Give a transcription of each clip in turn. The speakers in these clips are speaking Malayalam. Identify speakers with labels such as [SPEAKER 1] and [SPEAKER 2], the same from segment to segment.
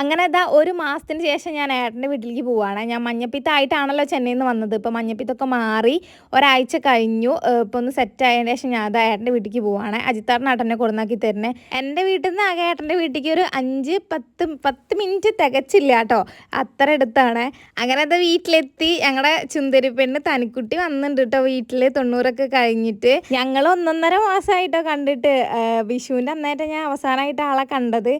[SPEAKER 1] അങ്ങനെ ഇതാ ഒരു മാസത്തിന് ശേഷം ഞാൻ ഏട്ടന്റെ വീട്ടിലേക്ക് പോവാണ്. ഞാൻ മഞ്ഞപ്പിത്തായിട്ടാണല്ലോ ചെന്നൈയിൽ നിന്ന് വന്നത്. ഇപ്പോൾ മഞ്ഞപ്പിത്തൊക്കെ മാറി ഒരാഴ്ച കഴിഞ്ഞു. ഇപ്പോൾ ഒന്ന് സെറ്റ് ആയതിന് ശേഷം ഞാൻ അതാ ഏട്ടന്റെ വീട്ടിലേക്ക് പോവാണ്. അജിത്താറിന് ഏട്ടനെ കൊടുന്നാക്കി തരണേ എന്റെ വീട്ടിൽ നിന്ന് ആകെ ഏട്ടന്റെ വീട്ടിലേക്ക് ഒരു അഞ്ച് പത്ത് പത്ത് മിനിറ്റ് തികച്ചില്ല കേട്ടോ. അത്ര അടുത്താണ്. അങ്ങനെ അത് വീട്ടിലെത്തി. ഞങ്ങളുടെ ചുന്തരി പെണ്ണ് തനിക്കുട്ടി വന്നിട്ടുണ്ട് കേട്ടോ വീട്ടിൽ തൊണ്ണൂറൊക്കെ കഴിഞ്ഞിട്ട്. ഞങ്ങൾ ഒന്നൊന്നര മാസമായിട്ടോ കണ്ടിട്ട് വിഷുവിന്റെ അന്നേറ്റം ഞാൻ അവസാനമായിട്ട് ആളെ കണ്ടത്.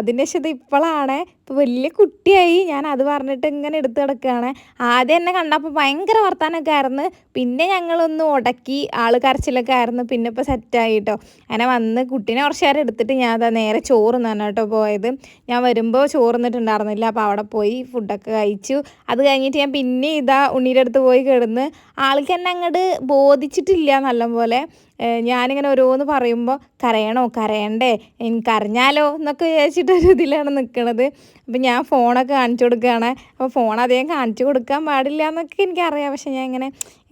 [SPEAKER 1] അതിന്റെ ശേഷം ഇപ്പോഴാണ് ഇപ്പോൾ വലിയ കുട്ടിയായി. ഞാൻ അത് പറഞ്ഞിട്ട് ഇങ്ങനെ എടുത്ത് കിടക്കുകയാണ്. ആദ്യം എന്നെ കണ്ടപ്പോൾ ഭയങ്കര വർത്താനമൊക്കെ ആയിരുന്നു. പിന്നെ ഞങ്ങളൊന്ന് ഉടക്കി ആൾ കരച്ചിലൊക്കെ ആയിരുന്നു. പിന്നെ ഇപ്പോൾ സെറ്റായി കേട്ടോ അങ്ങനെ വന്ന് കുട്ടീനെ കുറച്ച് നേരം എടുത്തിട്ട് ഞാൻ അതാ നേരെ ചോറ് തന്നെ കേട്ടോ പോയത്. ഞാൻ വരുമ്പോൾ ചോറ് തിന്നിട്ടുണ്ടായിരുന്നില്ല അപ്പോൾ അവിടെ പോയി ഫുഡൊക്കെ കഴിച്ചു. അത് കഴിഞ്ഞിട്ട് ഞാൻ പിന്നെ ഇതാ ഉണ്ണീന്റെ അടുത്ത് പോയി കിടന്ന് ആൾക്ക് എന്നെ അങ്ങോട്ട് ബോധിച്ചിട്ടില്ല നല്ലപോലെ ഞാനിങ്ങനെ ഓരോന്ന് പറയുമ്പോൾ കരയണോ? കരയണ്ടേ? എനിക്ക് അറിഞ്ഞാലോ എന്നൊക്കെ വിചാരിച്ചിട്ടൊരു ഇതിലാണ് നിൽക്കണത് അപ്പം ഞാൻ ഫോണൊക്കെ കാണിച്ചു കൊടുക്കുകയാണ് അപ്പോൾ ഫോൺ അധികം കാണിച്ചു കൊടുക്കാൻ പാടില്ല എന്നൊക്കെ എനിക്കറിയാം. പക്ഷെ ഞാൻ ഇങ്ങനെ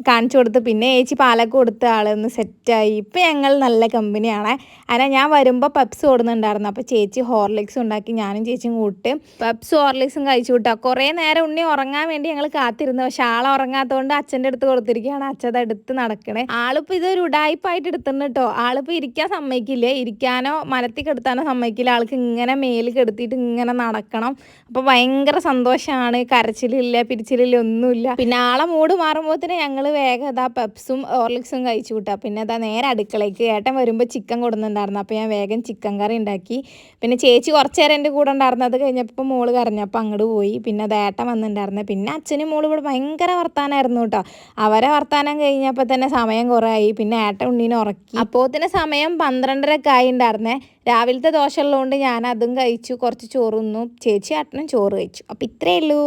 [SPEAKER 1] കാണിച്ചു കൊടുത്ത് പിന്നെ ചേച്ചി പാലൊക്കെ കൊടുത്ത ആളൊന്ന് സെറ്റായി. ഇപ്പം ഞങ്ങൾ നല്ല കമ്പനിയാണ്. അങ്ങനെ ഞാൻ വരുമ്പോൾ പപ്സ് ഓടുന്നുണ്ടായിരുന്നു. അപ്പോൾ ചേച്ചി ഹോർലിക്സ് ഉണ്ടാക്കി ഞാനും ചേച്ചിയും കൂട്ട്. പപ്സ് ഹോർലിക്സും കഴിച്ചു കൂട്ടാ. കുറേ നേരം ഉണ്ണി ഉറങ്ങാൻ വേണ്ടി ഞങ്ങൾ കാത്തിരുന്നു. പക്ഷെ ആൾ ഉറങ്ങാത്തതുകൊണ്ട് അച്ഛന്റെ അടുത്ത് കൊടുത്തിരിക്കുകയാണ്. അച്ഛൻ അടുത്ത് നടക്കണേ. ആളിപ്പോൾ ഇതൊരു ഉടായ്പായിട്ട് എടുത്തിട്ടുണ്ട് കേട്ടോ ആളിപ്പോൾ ഇരിക്കാൻ സമ്മതിക്കില്ല? ഇരിക്കാനോ മരത്തിൽ കെടുത്താനോ സമ്മതിക്കില്ല. ആൾക്ക് ഇങ്ങനെ മേൽ കെടുത്തിയിട്ട് ഇങ്ങനെ നടക്കണം. അപ്പോൾ ഭയങ്കര സന്തോഷമാണ് കരച്ചിലില്ല പിരിച്ചിലില്ല ഒന്നുമില്ല. പിന്നെ ആളെ മൂട് മാറുമ്പോൾ തന്നെ ഞങ്ങൾ വേഗം ഇതാ പെപ്സും ഓർലിക്സും കഴിച്ചു പിന്നെ ഇതാ നേരെ അടുക്കളയ്ക്ക് ഏട്ടൻ വരുമ്പോൾ ചിക്കൻ കൊടുക്കുന്നുണ്ടായിരുന്നു അപ്പോൾ ഞാൻ വേഗം ചിക്കൻ കറി ഉണ്ടാക്കി. പിന്നെ ചേച്ചി കുറച്ച് നേരം എന്റെ കൂടെ ഉണ്ടായിരുന്നു. അത് കഴിഞ്ഞപ്പോൾ മോൾ കരഞ്ഞപ്പോൾ അങ്ങോട്ട് പോയി. പിന്നെ അത് ഏട്ടൻ വന്നിട്ടുണ്ടായിരുന്നു. പിന്നെ അച്ഛനും മോളും ഇവിടെ ഭയങ്കര വർത്താനായിരുന്നു കേട്ടോ. അവരെ വർത്താനം കഴിഞ്ഞപ്പോൾ തന്നെ സമയം കുറേ ആയി പിന്നെ ഏട്ടൻ ഉണ്ണീനെ ഉറക്കി. അപ്പോത്തിന് സമയം പന്ത്രണ്ടരക്കെ ആയി ഉണ്ടായിരുന്നേ രാവിലത്തെ ദോശ ഉള്ളതുകൊണ്ട് ഞാൻ അതും കഴിച്ചു കുറച്ച് ചോറ് തിന്നു. ചേച്ചി ആട്ടണം ചോറ് കഴിച്ചു. അപ്പം ഇത്രയേ ഉള്ളൂ